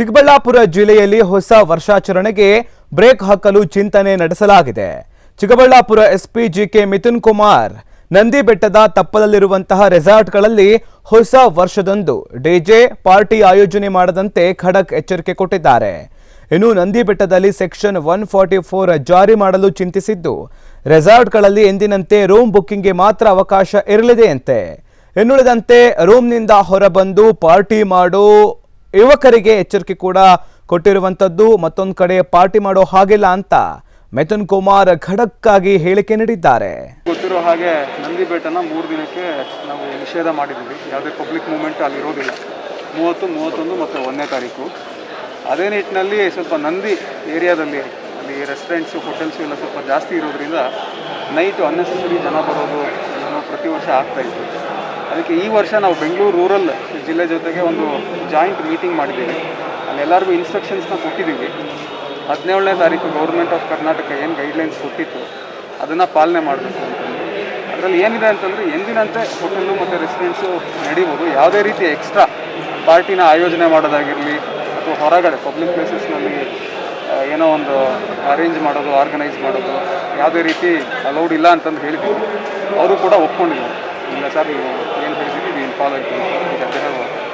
ಚಿಕ್ಕಬಳ್ಳಾಪುರ ಜಿಲ್ಲೆಯಲ್ಲಿ ಹೊಸ ವರ್ಷಾಚರಣೆಗೆ ಬ್ರೇಕ್ ಹಾಕಲು ಚಿಂತನೆ ನಡೆಸಲಾಗಿದೆ. ಚಿಕ್ಕಬಳ್ಳಾಪುರ ಎಸ್ಪಿ ಜಿಕೆ ಮಿಥುನ್ ಕುಮಾರ್ ನಂದಿ ಬೆಟ್ಟದ ತಪ್ಪಲಲ್ಲಿರುವಂತಹ ರೆಸಾರ್ಟ್ಗಳಲ್ಲಿ ಹೊಸ ವರ್ಷದಂದು ಡಿಜೆ ಪಾರ್ಟಿ ಆಯೋಜನೆ ಮಾಡದಂತೆ ಖಡಕ್ ಎಚ್ಚರಿಕೆ ಕೊಟ್ಟಿದ್ದಾರೆ. ಇನ್ನು ನಂದಿ ಬೆಟ್ಟದಲ್ಲಿ ಸೆಕ್ಷನ್ ಒನ್ ಫಾರ್ಟಿ ಫೋರ್ ಜಾರಿ ಮಾಡಲು ಚಿಂತಿಸಿದ್ದು, ರೆಸಾರ್ಟ್ಗಳಲ್ಲಿ ಎಂದಿನಂತೆ ರೂಮ್ ಬುಕ್ಕಿಂಗ್ಗೆ ಮಾತ್ರ ಅವಕಾಶ ಇರಲಿದೆಯಂತೆ. ಇನ್ನುಳಿದಂತೆ ರೂಮ್ನಿಂದ ಹೊರಬಂದು ಪಾರ್ಟಿ ಮಾಡೋ ಯುವಕರಿಗೆ ಎಚ್ಚರಿಕೆ ಕೂಡ ಕೊಟ್ಟಿರುವಂತದ್ದು ಮತ್ತೊಂದು ಕಡೆ ಪಾರ್ಟಿ ಮಾಡೋ ಹಾಗಿಲ್ಲ ಅಂತ ಮಿಥುನ್ ಕುಮಾರ್ ಖಡಕ್ ಆಗಿ ಹೇಳಿಕೆ ನೀಡಿದ್ದಾರೆ. ಗೊತ್ತಿರೋ ಹಾಗೆ ನಂದಿ ಬೆಟ್ಟನ ಮೂರು ದಿನಕ್ಕೆ ನಾವು ನಿಷೇಧ ಮಾಡಿದ್ದೀವಿ. ಯಾವುದೇ ಪಬ್ಲಿಕ್ ಮೂಮೆಂಟ್ ಅಲ್ಲಿ ಇರೋದಿಲ್ಲ. ಮೂವತ್ತು, ಮೂವತ್ತೊಂದು ಮತ್ತು ಒಂದನೇ ತಾರೀಕು. ಅದೇ ನಿಟ್ಟಿನಲ್ಲಿ ಸ್ವಲ್ಪ ನಂದಿ ಏರಿಯಾದಲ್ಲಿ, ಅಲ್ಲಿ ರೆಸ್ಟೋರೆಂಟ್ಸು ಹೋಟೆಲ್ಸು ಎಲ್ಲ ಸ್ವಲ್ಪ ಜಾಸ್ತಿ ಇರೋದ್ರಿಂದ ನೈಟು ಅನ್ನೆಸೆಸರಿ ಜನ ಬರೋದು ಪ್ರತಿ ವರ್ಷ ಆಗ್ತಾಯಿತ್ತು ಅದಕ್ಕೆ ಈ ವರ್ಷ ನಾವು ಬೆಂಗಳೂರು ರೂರಲ್ ಜಿಲ್ಲೆ ಜೊತೆಗೆ ಒಂದು ಜಾಯಿಂಟ್ ಮೀಟಿಂಗ್ ಮಾಡಿದ್ದೀವಿ. ಅಲ್ಲೆಲ್ಲರಿಗೂ ಇನ್ಸ್ಟ್ರಕ್ಷನ್ಸ್ನ ಕೊಟ್ಟಿದ್ದೀವಿ. ಹದಿನೇಳನೇ ತಾರೀಕು ಗೌರ್ಮೆಂಟ್ ಆಫ್ ಕರ್ನಾಟಕ ಏನು ಗೈಡ್ಲೈನ್ಸ್ ಕೊಟ್ಟಿತ್ತು, ಅದನ್ನು ಪಾಲನೆ ಮಾಡಬೇಕು ಅಂತಂದು ಅದರಲ್ಲಿ ಏನಿದೆ ಅಂತಂದರೆ, ಎಂದಿನಂತೆ ಹೋಟೆಲ್ಲು ಮತ್ತು ರೆಸ್ಟೋರೆಂಟ್ಸು ನಡೀಬೋದು. ಯಾವುದೇ ರೀತಿ ಎಕ್ಸ್ಟ್ರಾ ಪಾರ್ಟಿನ ಆಯೋಜನೆ ಮಾಡೋದಾಗಿರಲಿ, ಅಥವಾ ಹೊರಗಡೆ ಪಬ್ಲಿಕ್ ಪ್ಲೇಸಸ್ನಲ್ಲಿ ಏನೋ ಒಂದು ಅರೇಂಜ್ ಮಾಡೋದು ಆರ್ಗನೈಸ್ ಮಾಡೋದು, ಯಾವುದೇ ರೀತಿ ಅಲೌಡ್ ಇಲ್ಲ ಅಂತಂದು ಹೇಳಿದ್ದೀವಿ. ಅವರು ಕೂಡ ಒಪ್ಕೊಂಡಿದ್ದಾರೆ ಇಲ್ಲ ಸರ್ 花了几十块钱在上